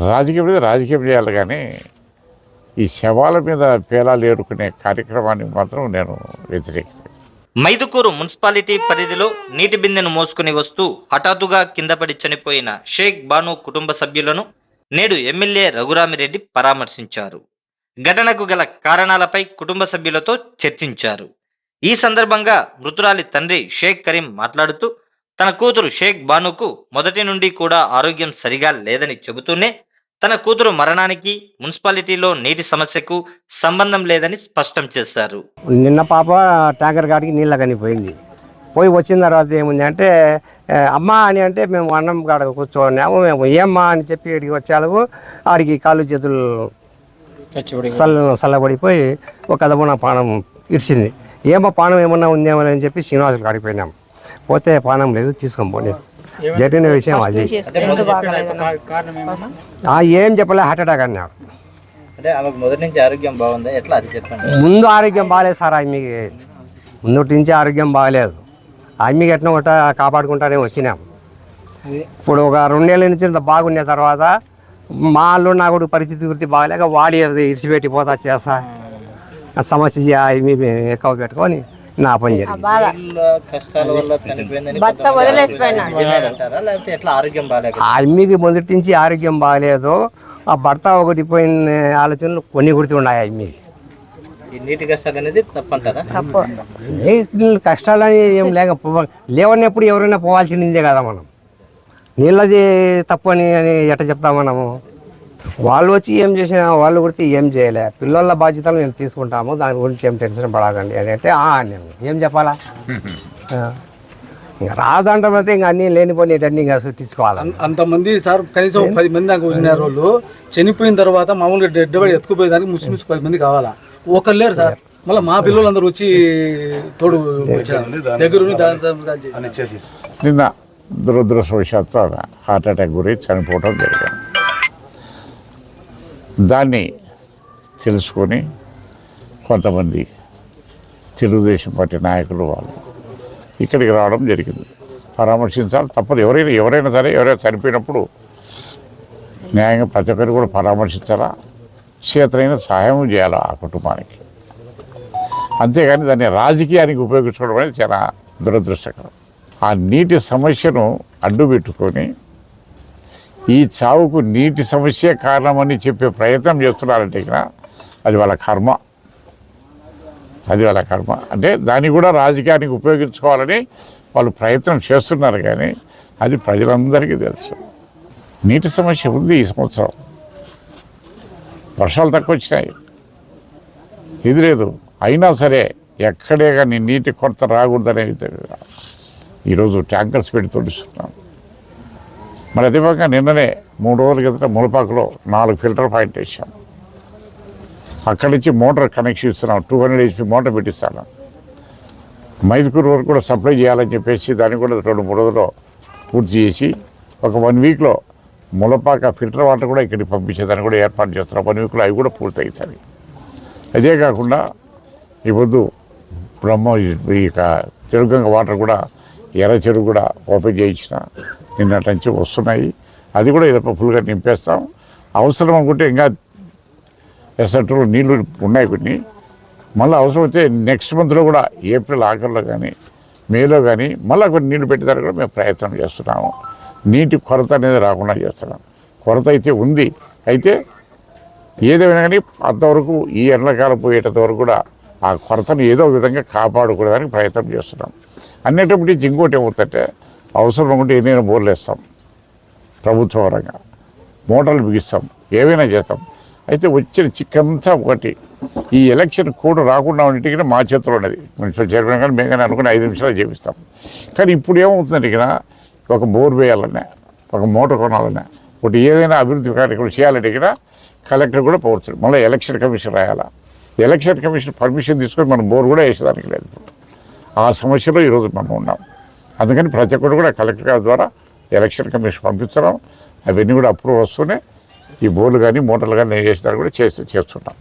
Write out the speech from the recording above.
రాజకీయం మీద రాజకీయం చేయాలి కానీ ఈ శవాల మీద పేలాలు ఏరుకునే కార్యక్రమాన్ని మాత్రం నేను వ్యతిరేక మైదుకూరు మున్సిపాలిటీ పరిధిలో నీటి బిందెను మోసుకుని వస్తూ హఠాత్తుగా కిందపడి చనిపోయిన షేక్ బాను కుటుంబ సభ్యులను నేడు ఎమ్మెల్యే రఘురామిరెడ్డి పరామర్శించారు. ఘటనకు గల కారణాలపై కుటుంబ సభ్యులతో చర్చించారు. ఈ సందర్భంగా మృతురాలి తండ్రి షేక్ కరీం మాట్లాడుతూ తన కూతురు షేక్ బానుకు మొదటి నుండి కూడా ఆరోగ్యం సరిగా లేదని చెబుతూనే తన కూతురు మరణానికి మున్సిపాలిటీలో నీటి సమస్యకు సంబంధం లేదని స్పష్టం చేశారు. నిన్న పాప ట్యాంకర్ కాడికి నీళ్ళ కనిపోయింది పోయి వచ్చిన తర్వాత ఏముంది అంటే "ఏ, అమ్మా అని అంటే మేము అన్నం కాడ కూర్చోన్నాము మేము ఏమ్మా అని చెప్పి ఇక్కడికి వచ్చాము ఆడికి కాళ్ళు చేతులు చల్ల చల్లబడిపోయి ఒక అదమున పానం ఇడిచింది. ఏమో పానం ఏమన్నా ఉందేమో అని చెప్పి శ్రీనివాసులు కాడికి పోయినాం. పోతే పానం లేదు తీసుకొని పోనీ జరిగిన విషయం అది. ఆ, ఏం చెప్పలే హార్ట్ అటాక్ అన్నారు అంటే ఆమెకు మొదటి నుంచి ఆరోగ్యం బాగుందా? ఎట్లా అది చెప్పండి. ముందు ఆరోగ్యం బాగాలేదు సార్ ఆమెకి ముందు నుంచి ఆరోగ్యం బాగాలేదు. ఆమెకి ఎట్లా ఒకట కాపాడుకుంటానే వచ్చినాం. ఇప్పుడు ఒక రెండేళ్ళ నుంచి బాగుండే తర్వాత మా అల్లుడు నా కొడుకు పరిస్థితి గురించి బాగలేక వాడి ఇడిచిపెట్టి పోతా చేస్తా. ఆ. సమస్య ఎక్కువ పెట్టుకొని నా పని జరిగింది. కష్టాల ఆమెకి మొదటి నుంచి ఆరోగ్యం బాగాలేదు? ఆ భర్త ఒకటి పోయిన ఆలోచనలు కొన్ని గుర్తున్నాయి ఆమెకి ఈ నీటి కష్టాలు అనేది తప్పంటారా? తప్పు. ఏ కష్టాలని ఏం లేక లేవన్నప్పుడు ఎవరైనా పోవాల్సిందే కదా మనం. నీళ్ళది తప్పు అని అని ఎట్ట చెప్తాం మనము? వాళ్ళు వచ్చి ఏం చేసినా వాళ్ళు గురించి ఏం చేయలే. పిల్లల బాధ్యతలు నేను తీసుకుంటాము. దాని గురించి ఏం టెన్షన్ పడకండి. "ఆ" నేను ఏం చెప్పాలా. ఇంకా రాదంటే ఇంకా అన్నీ లేనిపోయినవన్నీ ఇంకా సృష్టించుకోవాలి? అం- అంతమంది సార్ కనీసం పది మంది దాకా ఉన్నారు వాళ్ళు చనిపోయిన తర్వాత మామూలుగా డెడ్ బాడీ ఎత్తుకుపోయేదానికి ముస్లిమ్స్ పది మంది కావాలా? ఒకరు లేరు సార్. మళ్ళీ మా పిల్లలందరూ వచ్చి తోడు చేసి. నిన్న దురదృష్టవశాత్తు హార్ట్ అటాక్ గురి చనిపోవడం జరిగింది. దాన్ని తెలుసుకొని కొంతమంది తెలుగుదేశం పార్టీ నాయకులు వాళ్ళు ఇక్కడికి రావడం జరిగింది. పరామర్శించాలి తప్పదు. ఎవరైనా ఎవరైనా సరే ఎవరైనా చనిపోయినప్పుడు న్యాయంగా ప్రతి ఒక్కరిని కూడా పరామర్శించాలా? చేతనైన సహాయం చేయాలి ఆ కుటుంబానికి? అంతేగాని దాన్ని రాజకీయానికి ఉపయోగించుకోవడం అనేది చాలా దురదృష్టకరం. ఆ నీటి సమస్యను అడ్డు పెట్టుకొని ఈ చావుకు నీటి సమస్య కారణమని చెప్పే ప్రయత్నం చేస్తున్నారంటే ఇక్కడ అది వాళ్ళ కర్మ. అది వాళ్ళ కర్మ. అంటే దాన్ని కూడా రాజకీయానికి ఉపయోగించుకోవాలని వాళ్ళు ప్రయత్నం చేస్తున్నారు కానీ అది ప్రజలందరికీ తెలుసు. నీటి సమస్య ఉంది ఈ సంవత్సరం. వర్షాలు తక్కువ వచ్చినాయి. ఇది లేదు. అయినా సరే ఎక్కడే కానీ నీటి కొరత రాకూడదనే ఈరోజు ట్యాంకర్స్ పెట్టి తోడిస్తున్నాం. మరి అదేవిధంగా నిన్ననే మూడు రోజుల క్రితం ములపాకులో నాలుగు ఫిల్టర్ పాయింట్ వేసాం అక్కడి నుంచి మోటార్ కనెక్షన్ ఇస్తున్నాం. టూ హండ్రెడ్ హెచ్పి మోటార్ పెట్టిస్తాను. మైదుకూరు వరకు కూడా సప్లై చేయాలని చెప్పేసి దాన్ని కూడా రెండు మూడు రోజుల్లో పూర్తి చేసి ఒక వన్ వీక్లో ములపాక ఫిల్టర్ వాటర్ కూడా ఇక్కడికి పంపించేదాన్ని కూడా ఏర్పాటు చేస్తున్నాం. వన్ వీక్లో అవి కూడా పూర్తి అవుతాయి అదే కాకుండా ఈ పొద్దు బ్రహ్మ ఈ యొక్క చెరుగంగ వాటర్ కూడా ఎర్ర చెరువు కూడా ఓపెన్ చేయించిన. నిన్నటి నుంచి వస్తున్నాయి. అది కూడా ఇదొక ఫుల్గా నింపేస్తాం. అవసరం అనుకుంటే ఇంకా ఎసట్లో నీళ్ళు ఉన్నాయి కొన్ని. మళ్ళీ అవసరం అయితే నెక్స్ట్ మంత్లో కూడా ఏప్రిల్ ఆఖరిలో కానీ మేలో కానీ మళ్ళీ కొన్ని నీళ్ళు పెట్టేదానికి కూడా మేము ప్రయత్నం చేస్తున్నాము. నీటి కొరత అనేది రాకుండా చేస్తున్నాం. కొరత అయితే ఉంది. అయితే ఏదేమైనా కానీ అంతవరకు ఈ ఎండాకాలం పోయేటంత వరకు కూడా ఆ కొరతను ఏదో విధంగా కాపాడుకోవడానికి ప్రయత్నం చేస్తున్నాం. అన్నిటప్పుడు ఇంకోటి ఏమవుతుందంటే అవసరం ఉంటే ఎన్నైనా బోర్లు వేస్తాం. ప్రభుత్వ పరంగా. మోటార్లు బిగిస్తాం. ఏవైనా చేస్తాం. అయితే వచ్చిన చిక్కంతా ఒకటి. ఈ ఎలక్షన్ కూడా రాకుండా ఉండేటికి మా చేతిలో ఉన్నది. మున్సిపల్ చైర్మన్ కానీ మేము కానీ అనుకుని ఐదు నిమిషాలు చేపిస్తాం. కానీ ఇప్పుడు ఏమవుతుందంటే ఒక బోర్ వేయాలన్నా ఒక మోటార్ కొనాలన్నా ఒకటి ఏదైనా అభివృద్ధి కార్యక్రమం చేయాలంటే ఇక్కడ కలెక్టర్ కూడా పోవచ్చు. మళ్ళీ ఎలక్షన్ కమిషన్ రాయాలా? ఎలక్షన్ కమిషన్ పర్మిషన్ తీసుకొని మనం బోర్ కూడా వేసేదానికి లేదు ఆ సమస్యలో ఈరోజు మనం ఉన్నాం. అందుకని ప్రతి ఒక్కరు కూడా కలెక్టర్ గారి ద్వారా ఎలక్షన్ కమిషన్ పంపిస్తున్నాం. అవన్నీ కూడా అప్రూవ్ వస్తూనే ఈ బోర్లు కానీ మోటార్లు కానీ వేసేదాన్ని కూడా చేసి చేస్తున్నాం